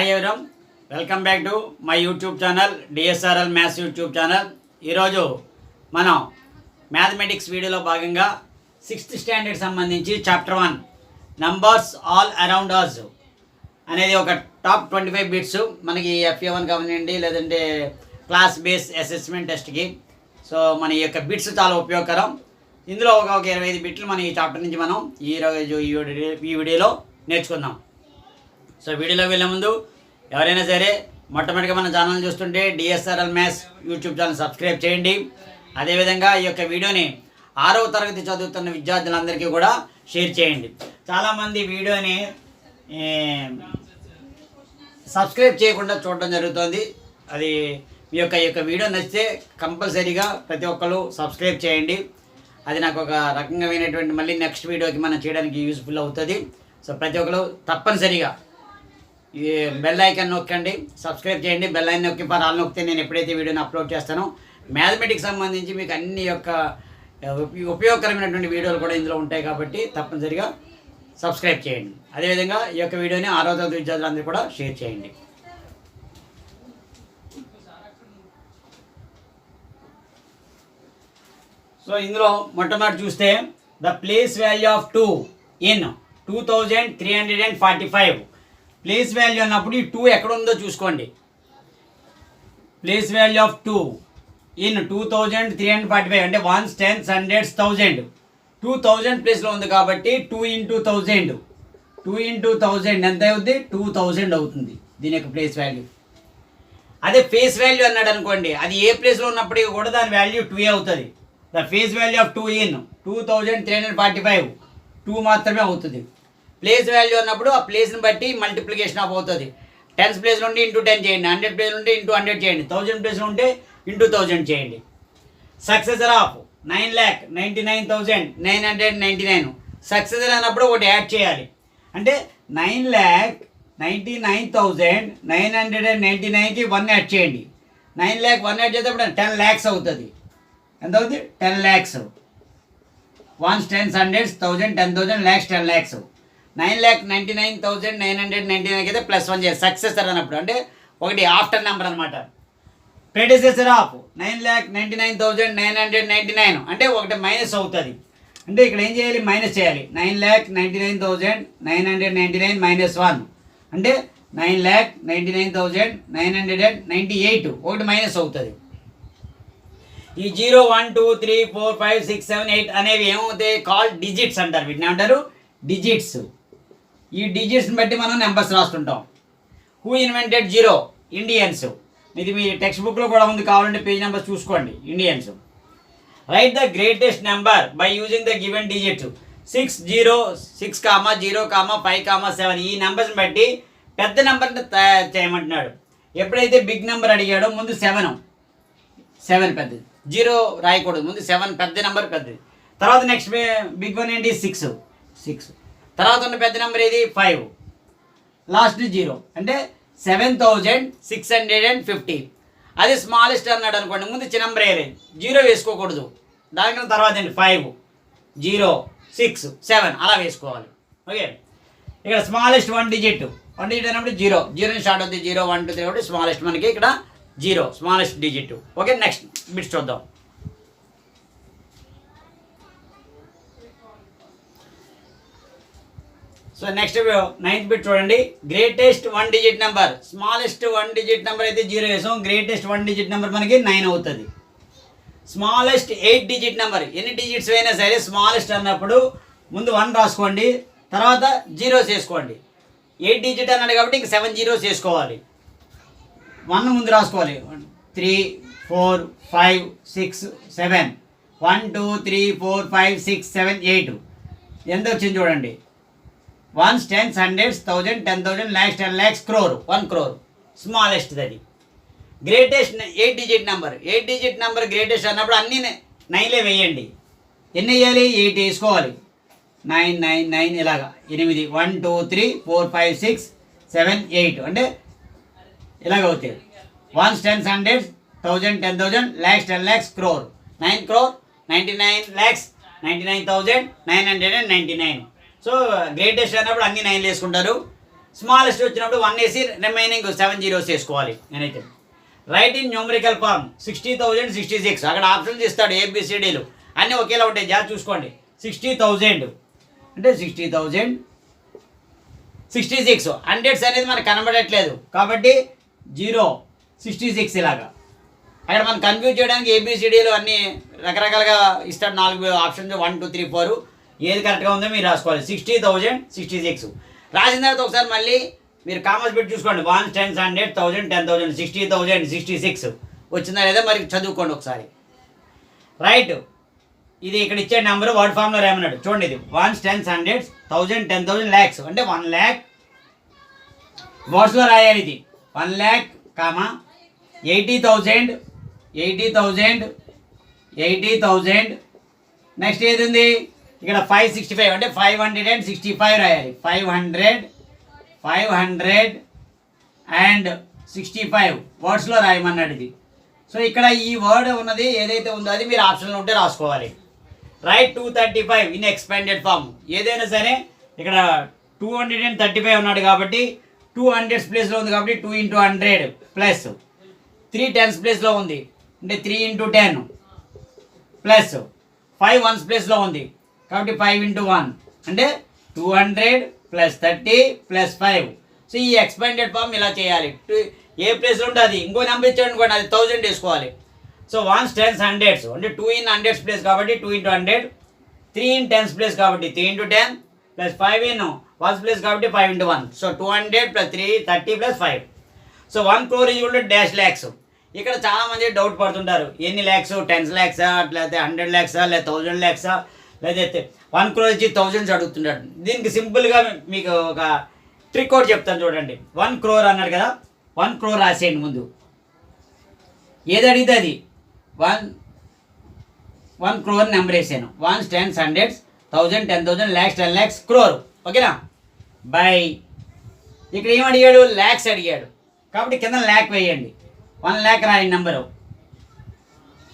Hi ఎవరం. Welcome back to my YouTube channel D S R L maths YouTube channel. ఈరోజు మనం mathematics వీడియోలో భాగంగా సిక్స్త్ స్టాండర్డ్ సంబంధించి chapter one numbers all around us అనేది ఒక టాప్ ట్వంటీ ఫైవ్ బిట్స్ మనకి ఎఫ్ఏ వన్ కానివ్వండి లేదంటే క్లాస్ బేస్ అసెస్మెంట్ టెస్ట్కి సో మన ఈ యొక్క బిట్స్ చాలా ఉపయోగకరం. ఇందులో ఒక ఒక ఇరవై ఐదు బిట్లు మన ఈ చాప్టర్ నుంచి మనం ఈ రోజు ఈ ఈ వీడియోలో నేర్చుకుందాం. సో వీడియోలో వెళ్ళే ముందు ఎవరైనా సరే మొట్టమొదటిగా మన ఛానల్ చూస్తుంటే D S R L maths YouTube channel subscribe చేయండి. అదేవిధంగా ఈ యొక్క వీడియోని ఆరవ తరగతి చదువుతున్న విద్యార్థులందరికీ కూడా షేర్ చేయండి. చాలామంది వీడియోని సబ్స్క్రైబ్ చేయకుండా చూడడం జరుగుతుంది. అది మీ యొక్క ఈ యొక్క వీడియో నచ్చితే కంపల్సరీగా ప్రతి ఒక్కరు సబ్స్క్రైబ్ చేయండి. అది నాకు ఒక రకమైనటువంటి మళ్ళీ నెక్స్ట్ వీడియోకి మనం చేయడానికి యూస్ఫుల్ అవుతుంది. సో ప్రతి ఒక్కరు తప్పనిసరిగా బెల్ ఐకాన్ నొక్కండి సబ్స్క్రైబ్ చేయండి. బెల్ నొక్కి పరాలు నొక్కితే నేను ఎప్పుడైతే వీడియోని అప్లోడ్ చేస్తానో మ్యాథమెటిక్స్ సంబంధించి మీకు అన్ని యొక్క ఉపయోగకరమైనటువంటి వీడియోలు కూడా ఇందులో ఉంటాయి కాబట్టి తప్పనిసరిగా సబ్స్క్రైబ్ చేయండి. అదేవిధంగా ఈ యొక్క వీడియోని ఆరో తరగతి విద్యార్థులందరూ కూడా షేర్ చేయండి. సో ఇందులో మొట్టమొదటి చూస్తే the place value of two in two thousand three hundred and forty five place value అన్నప్పుడు ఈ టూ ఎక్కడ ఉందో చూసుకోండి. Place value of two in two thousand three hundred forty five అంటే ones tens hundreds thousand. Two thousand ప్లేస్లో ఉంది కాబట్టి two into thousand. Two into thousand ఎంత అవుతుంది టూ థౌజండ్ అవుతుంది దీని యొక్క ప్లేస్ వాల్యూ. అదే ఫేస్ వాల్యూ అన్నాడు అనుకోండి అది ఏ ప్లేస్లో ఉన్నప్పటికీ కూడా దాని వాల్యూ టూ అవుతుంది. The face value of two in two thousand three hundred forty five two మాత్రమే అవుతుంది. ప్లేస్ వాల్యూ అన్నప్పుడు ఆ ప్లేస్ని బట్టి మల్టిప్లికేషన్ ఆఫ్ అవుతుంది. టెన్స్ ప్లేస్ నుండి ఇంటూ టెన్ చేయండి. హండ్రెడ్ ప్లేస్ నుండి ఇంటూ హండ్రెడ్ చేయండి. థౌజండ్ ప్లేస్ ఉంటే ఇంటూ థౌజండ్ చేయండి. Successor of nine lakh ninety nine thousand nine hundred ninety nine successor అన్నప్పుడు ఒకటి యాడ్ చేయాలి. అంటే nine lakh ninety nine thousand nine hundred and ninety నైన్కి వన్ యాడ్ చేయండి. నైన్ ల్యాక్ వన్ యాడ్ చేసేటప్పుడు ten lakhs అవుతుంది. ఎంత అవుతుంది ten lakhs ones tens hundreds thousand ten thousand lakhs ten lakhs nine lakh ninety nine thousand nine hundred ninety nine అయితే plus one చేయాలి. Successor అన్నప్పుడు. అంటే ఒకటి ఆఫ్టర్ నెంబర్ అనమాట predecessor of nine lakh ninety nine thousand nine hundred ninety nine. అంటే ఒకటి minus అవుతుంది. అంటే ఇక్కడ ఏం చేయాలి? మైనస్ చేయాలి. Nine lakh ninety nine thousand nine hundred ninety nine minus one అంటే nine lakh ninety nine thousand nine hundred and ninety eight ఒకటి మైనస్ అవుతుంది. ఈ zero one two three four five six seven eight అనేవి ఏమవుతాయి? Call digits అంటారు వీటిని. ఏమంటారు? Digits ఈ డిజిట్స్ని బట్టి మనం నెంబర్స్ రాస్తుంటాం. హూ ఇన్వెంటెడ్ జీరో ఇండియన్స్ ఇది మీ టెక్స్ట్ బుక్లో కూడా ఉంది కావాలంటే పేజ్ నెంబర్ చూసుకోండి. Indians write the greatest number by using the given digits six zero six comma zero comma five comma seven ఈ నెంబర్స్ని బట్టి పెద్ద నెంబర్ని తయారు చేయమంటున్నాడు. ఎప్పుడైతే బిగ్ నెంబర్ అడిగాడో ముందు సెవెన్ సెవెన్ పెద్దది. జీరో రాయకూడదు. ముందు సెవెన్ పెద్ద నెంబర్ పెద్దది. తర్వాత నెక్స్ట్ బిగ్ వన్ ఏంటి? సిక్స్ సిక్స్ తర్వాత ఉన్న పెద్ద నెంబర్ ఏది? ఫైవ్ లాస్ట్ జీరో అంటే seven thousand six hundred and fifty అది స్మాలెస్ట్ అన్నాడు అనుకోండి ముందు చిన్న నెంబర్ వేయలేదు జీరో వేసుకోకూడదు. దానికన్నా తర్వాత ఏంటి? ఫైవ్ జీరో సిక్స్ సెవెన్ అలా వేసుకోవాలి. ఓకే ఇక్కడ smallest one digit one digit అన్నప్పుడు జీరో జీరో స్టార్ట్ అవుతుంది జీరో వన్ టూ త్రీ కాబట్టి స్మాలెస్ట్ మనకి ఇక్కడ zero smallest digit okay next bits చూద్దాం. సో నెక్స్ట్ నైన్త్ బిట్ చూడండి. Greatest one digit number smallest one digit number అయితే zero వేసాం. Greatest one digit number మనకి nine అవుతుంది. స్మాలెస్ట్ ఎయిట్ డిజిట్ నెంబర్ ఎన్ని డిజిట్స్ అయినా సరే స్మాలెస్ట్ అన్నప్పుడు ముందు వన్ రాసుకోండి. తర్వాత జీరోస్ వేసుకోండి. ఎయిట్ డిజిట్ అన్నాడు కాబట్టి ఇంక సెవెన్ జీరోస్ వేసుకోవాలి. వన్ ముందు రాసుకోవాలి. Three four five six seven one two three four five six seven eight ఎంత వచ్చింది చూడండి. Ones tens hundreds thousand ten thousand lakhs ten lakhs crore one crore smallest అది greatest eight digit number eight digit number greatest అన్నప్పుడు అన్ని నైన్లే వేయండి. ఎన్ని వేయాలి? Eight వేసుకోవాలి. నైన్ నైన్ నైన్ ఇలాగా. ఎనిమిది. One two three four five six seven eight అంటే ఇలాగ అవుతాయి. Ones tens hundred thousand ten thousand lakhs ten lakhs crore nine crore ninety nine lakhs ninety nine thousand nine hundred and ninety nine so greatest అన్నప్పుడు అన్ని నైన్లు వేసుకుంటారు. Smallest వచ్చినప్పుడు one వేసి remaining seven zeros వేసుకోవాలి. నేనైతే. Write in numerical form sixty thousand sixty six అక్కడ options ఇస్తాడు ఏబిసిడీలు అన్నీ ఒకేలా ఉంటాయి. జాగ్రత్త చూసుకోండి. సిక్స్టీ థౌజండ్ అంటే sixty thousand sixty six hundreds అనేది మనకు కనబడట్లేదు. కాబట్టి జీరో సిక్స్టీ సిక్స్ ఇలాగా. అక్కడ మనం కన్ఫ్యూజ్ చేయడానికి ఏబిసిడీలు అన్నీ రకరకాలుగా ఇస్తాడు. నాలుగు options one two three four ఏది కరెక్ట్గా ఉందో మీరు రాసుకోవాలి. సిక్స్టీ థౌజండ్ సిక్స్టీ సిక్స్ రాసిన తర్వాత ఒకసారి మళ్ళీ మీరు కామర్స్ పెట్టి చూసుకోండి. One ten hundred thousand ten thousand sixty thousand sixty six వచ్చిందా లేదా మరి చదువుకోండి ఒకసారి. రైట్. ఇది ఇక్కడ ఇచ్చే నెంబర్ వర్డ్ ఫామ్లో రామన్నాడు చూడండి ఇది. Ones tens hundreds thousand ten thousand lakhs అంటే వన్ ల్యాక్ వర్డ్స్లో రాయాలి ఇది. One lakh comma eighty thousand eighty thousand eighty thousand next ఏది ఉంది? ఇక్కడ ఫైవ్ సిక్స్టీ ఫైవ్ అంటే five hundred and sixty five రాయాలి. Five hundred five hundred and sixty five వర్డ్స్లో రాయమన్నాడు ఇది. సో ఇక్కడ ఈ వర్డ్ ఉన్నది ఏదైతే ఉందో అది మీరు ఆప్షన్లో ఉంటే రాసుకోవాలి. Right two thirty five in expanded form ఏదైనా సరే ఇక్కడ two hundred and thirty five ఉన్నాడు కాబట్టి టూ హండ్రెడ్స్ ప్లేస్లో ఉంది కాబట్టి two into hundred plus three tens ప్లేస్లో ఉంది. అంటే three into ten plus five ones ప్లేస్లో ఉంది. కాబట్టి ఫైవ్ ఇంటూ వన్ అంటే two hundred plus thirty plus five so ఈ ఎక్స్పాండెడ్ ఫామ్ ఇలా చేయాలి. ఏ ప్లేస్లో ఉంటే అది ఇంకో నెంబర్ ఇచ్చాడు అనుకోండి అది థౌజండ్ వేసుకోవాలి. సో వన్స్ టెన్స్ హండ్రెడ్స్ అంటే టూ ఇన్ హండ్రెడ్స్ ప్లేస్ కాబట్టి two into hundred three in tens place కాబట్టి three into ten plus five in ones place కాబట్టి five into one so two hundred plus three thirty plus five so one crore is కూడా dash lakhs ఇక్కడ చాలా మంది doubt పడుతుంటారు. ఎన్ని lakhs tense ల్యాక్సా లేకపోతే hundred ల్యాక్సా లేదా థౌజండ్ ల్యాక్సా లేదైతే వన్ క్రోర్ ఇచ్చి థౌజండ్స్ అడుగుతున్నాడు. దీనికి సింపుల్గా మీకు ఒక ట్రిక్ ఒకటి చెప్తాను చూడండి. వన్ క్రోర్ అన్నాడు కదా వన్ క్రోర్ రాసేయండి ముందు. ఏది అడిగితే అది? వన్ వన్ క్రోర్ నెంబర్ వేసాను. Ones tens hundreds thousand ten thousand lakhs ten lakhs crore. ఓకేనా? బై. ఇక్కడ ఏం అడిగాడు? ల్యాక్స్ అడిగాడు. కాబట్టి కింద ల్యాక్ వేయండి. వన్ ల్యాక్ రాయండి నెంబరు.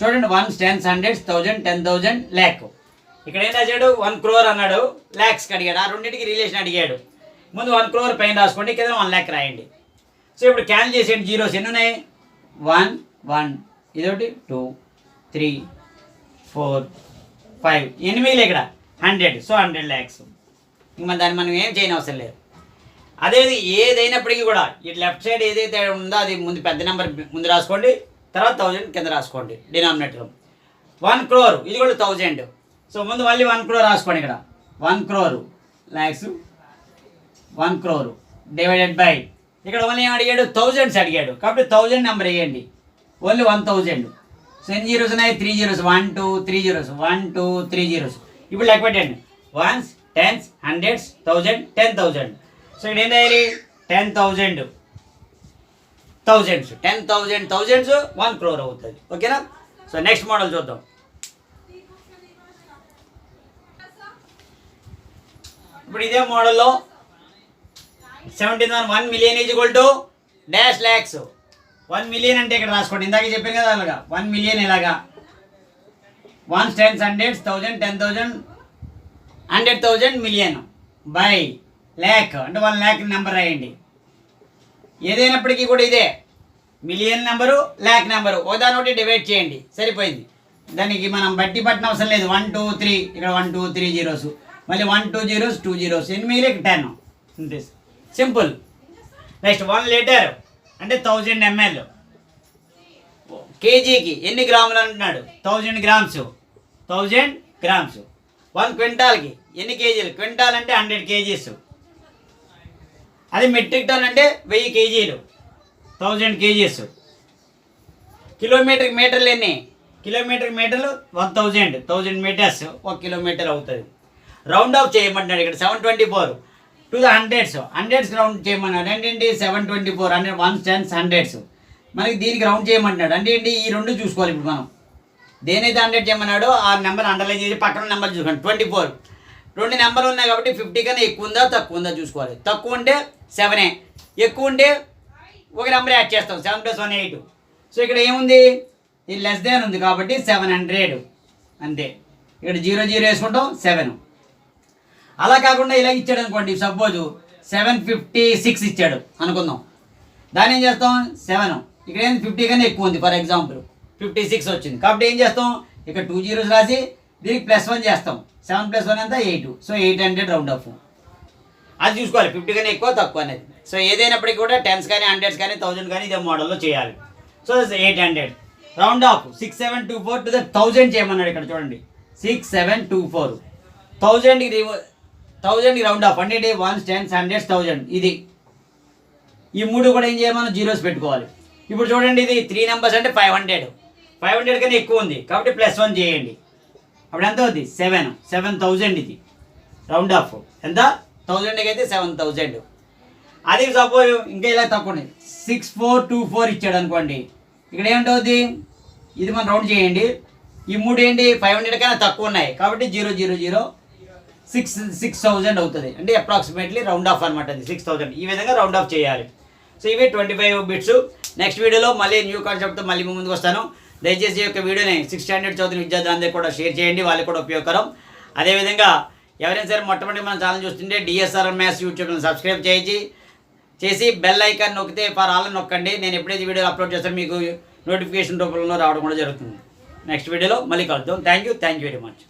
చూడండి ones tens hundreds thousand ten thousand lakh ఇక్కడ ఏం రాశాడు? వన్ క్రోర్ అన్నాడు. ల్యాక్స్కి అడిగాడు. ఆ రెండింటికి రిలేషన్ అడిగాడు. ముందు వన్ క్రోర్ పైన రాసుకోండి కింద వన్ ల్యాక్ రాయండి. సో ఇప్పుడు క్యాన్సిల్ చేసేయండి. జీరోస్ ఎన్ని ఉన్నాయి? వన్ వన్ ఇదొకటి టూ త్రీ ఫోర్ ఫైవ్ ఎనిమిది ఇక్కడ? హండ్రెడ్ సో హండ్రెడ్ ల్యాక్స్ ఇంకా దాన్ని మనం ఏం చేయని అవసరం లేదు. అదే ఏదైనప్పటికీ కూడా ఈ లెఫ్ట్ సైడ్ ఏదైతే ఉందో అది ముందు పెద్ద నెంబర్ ముందు రాసుకోండి. తర్వాత థౌజండ్ కింద రాసుకోండి. డినామినేటర్ వన్ క్రోర్ ఇది కూడా థౌజండ్ సో ముందు మళ్ళీ వన్ క్రోర్ రాసుకోండి ఇక్కడ. One crore lakhs one crore divided by ఇక్కడ ఓన్లీ ఏం అడిగాడు? థౌజండ్స్ అడిగాడు. కాబట్టి థౌజండ్ నెంబర్ వేయండి. ఓన్లీ వన్ థౌజండ్ సో ఎన్ని జీరోస్ ఉన్నాయి? Three zeros one two three zeros one two three zeros ఇప్పుడు లెక్క పెట్టండి. Ones tens hundreds thousand ten thousand so ఇక్కడ ఏం రాయాలి ten thousand thousands ten thousand thousands one crore అవుతుంది. ఓకేనా సో నెక్స్ట్ మోడల్ చూద్దాం. ఇప్పుడు ఇదే మోడల్లో seventeen one one million is equal to dash lakhs one million అంటే ఇక్కడ రాసుకోండి. ఇందాక చెప్పాను కదా అలాగా. వన్ మిలియన్ ఇలాగా ones tens hundreds thousand ten thousand hundred thousand million by lakh అంటే వన్ ల్యాక్ నెంబర్ రాయండి. ఏదైనప్పటికీ కూడా ఇదే. మిలియన్ నెంబరు ల్యాక్ నెంబరు ఒకదాని ఒకటి డివైడ్ చేయండి. సరిపోయింది. దానికి మనం బట్టి పట్టిన అవసరం లేదు. వన్ టూ త్రీ ఇక్కడ వన్ టూ త్రీ జీరోస్ మళ్ళీ one two zeros two zeros ఎన్ని మిగిలి టెన్ అంతే. సింపుల్ నెక్స్ట్ వన్ లీటర్ అంటే థౌజండ్ ఎంఎల్ కేజీకి ఎన్ని గ్రాములు అంటున్నాడు? Thousand grams thousand grams one క్వింటాల్కి ఎన్ని కేజీలు? క్వింటాల్ అంటే హండ్రెడ్ కేజీస్. అది మెట్రిక్ టన్ అంటే వెయ్యి కేజీలు. Thousand kgs. కిలోమీటర్కి మీటర్లు ఎన్ని? కిలోమీటర్ మీటర్లు వన్ థౌజండ్ థౌజండ్ మీటర్స్ ఒక కిలోమీటర్ అవుతుంది. రౌండ్ ఆఫ్ చేయమంటున్నాడు ఇక్కడ seven twenty four to the hundreds hundreds round చేయమన్నాడు. అంటే ఏంటి seven twenty four hundred one tens hundreds మనకి దీనికి రౌండ్ చేయమంటున్నాడు. అంటే ఏంటి? ఈ రెండు చూసుకోవాలి ఇప్పుడు మనం. దేనైతే హండ్రెడ్ చేయమన్నాడో ఆ నెంబర్ అండర్లైన్ చేసి పక్కన నెంబర్ చూసుకోండి. ట్వంటీ ఫోర్ రెండు నెంబర్లు ఉన్నాయి కాబట్టి ఫిఫ్టీ కన్నా ఎక్కువ ఉందా? తక్కువ ఉందా? చూసుకోవాలి. తక్కువ ఉంటే సెవెనే ఎక్కువ ఉంటే ఒక నెంబర్ యాడ్ చేస్తాం. Seven plus one eight so ఇక్కడ ఏముంది? ఇది లెస్ దాన్ ఉంది కాబట్టి సెవెన్ హండ్రెడ్ అంతే. ఇక్కడ జీరో జీరో వేసుకుంటాం. సెవెన్ అలా కాకుండా ఇలా ఇచ్చాడు అనుకోండి సపోజ్ సెవెన్ ఫిఫ్టీ సిక్స్ ఇచ్చాడు అనుకుందాం. దాన్ని ఏం చేస్తాం? సెవెన్. ఇక్కడ ఏంది? ఫిఫ్టీ కన్నా ఎక్కువ ఉంది ఫర్ ఎగ్జాంపుల్. ఫిఫ్టీ సిక్స్ వచ్చింది. కాబట్టి ఏం చేస్తాం? ఇక్కడ టూ జీరోస్ రాసి దీనికి ప్లస్ వన్ చేస్తాం. సెవెన్ ప్లస్ వన్ ఎంత? Eight. So eight hundred round off. అది చూసుకోవాలి. ఫిఫ్టీ కన్నా ఎక్కువ తక్కువ అనేది. సో ఏదైనప్పటికీ కూడా టెన్స్ కానీ హండ్రెడ్స్ కానీ థౌజండ్ కానీ ఇదే మోడల్లో చేయాలి. So eight hundred. Round off. Six seven two four to the thousand చేయమన్నాడు ఇక్కడ చూడండి. Six seven two four. థౌజండ్కి థౌజండ్ రౌండ్ ఆఫ్ అంటే వన్స్ టెన్స్ హండ్రెడ్స్ థౌజండ్ ఇది. ఈ మూడు కూడా ఏం చేయమని? జీరోస్ పెట్టుకోవాలి. ఇప్పుడు చూడండి ఇది. త్రీ నెంబర్స్ అంటే ఫైవ్ హండ్రెడ్ ఫైవ్ హండ్రెడ్ కన్నా ఎక్కువ ఉంది. కాబట్టి ప్లస్ వన్ చేయండి. అప్పుడు ఎంత అవుతుంది సెవెన్ సెవెన్ థౌజండ్ ఇది. రౌండ్ ఆఫ్ ఎంత? థౌజండ్కి అయితే సెవెన్ థౌజండ్ అది సపోజ్ ఇంకా ఇలా తక్కువ ఉంది. సిక్స్ ఫోర్ టూ ఫోర్ ఇచ్చాడు అనుకోండి. ఇక్కడ ఏమిటవుద్ది ఇది మనం రౌండ్ చేయండి. ఈ మూడు ఏంటి? ఫైవ్ హండ్రెడ్ కన్నా తక్కువ ఉన్నాయి. కాబట్టి zero zero zero six six thousand అవుతుంది. అంటే అప్రాక్సిమేట్లీ రౌండ్ ఆఫ్ అనమాట అది సిక్స్ థౌజండ్. ఈ విధంగా రౌండ్ ఆఫ్ చేయాలి. సో ఇవి ట్వంటీ ఫైవ్ బిట్స్ నెక్స్ట్ వీడియోలో మళ్ళీ న్యూ కాన్సెప్ట్తో మళ్ళీ ముందుకు వస్తాను. దయచేసి ఈ యొక్క వీడియోని సిక్స్ స్టాండర్డ్ చదువుతున్న విద్యార్థులందరికీ కూడా షేర్ చేయండి. వాళ్ళకి కూడా ఉపయోగకరం. అదేవిధంగా ఎవరైనా సరే మొట్టమొదటి మన ఛానల్ చూస్తుంటే డిఎస్ఆర్ మ్యాథ్స్ యూట్యూబ్ని సబ్స్క్రైబ్ చేయించి చేసి బెల్ ఐకాన్ నొక్కితే ఫర్ ఆల్ నొక్కండి. నేను ఎప్పుడైతే వీడియోలు అప్లోడ్ చేస్తాను మీకు నోటిఫికేషన్ రూపంలో రావడం కూడా జరుగుతుంది. నెక్స్ట్ వీడియోలో మళ్ళీ కలుద్దాం. Thank you thank you very much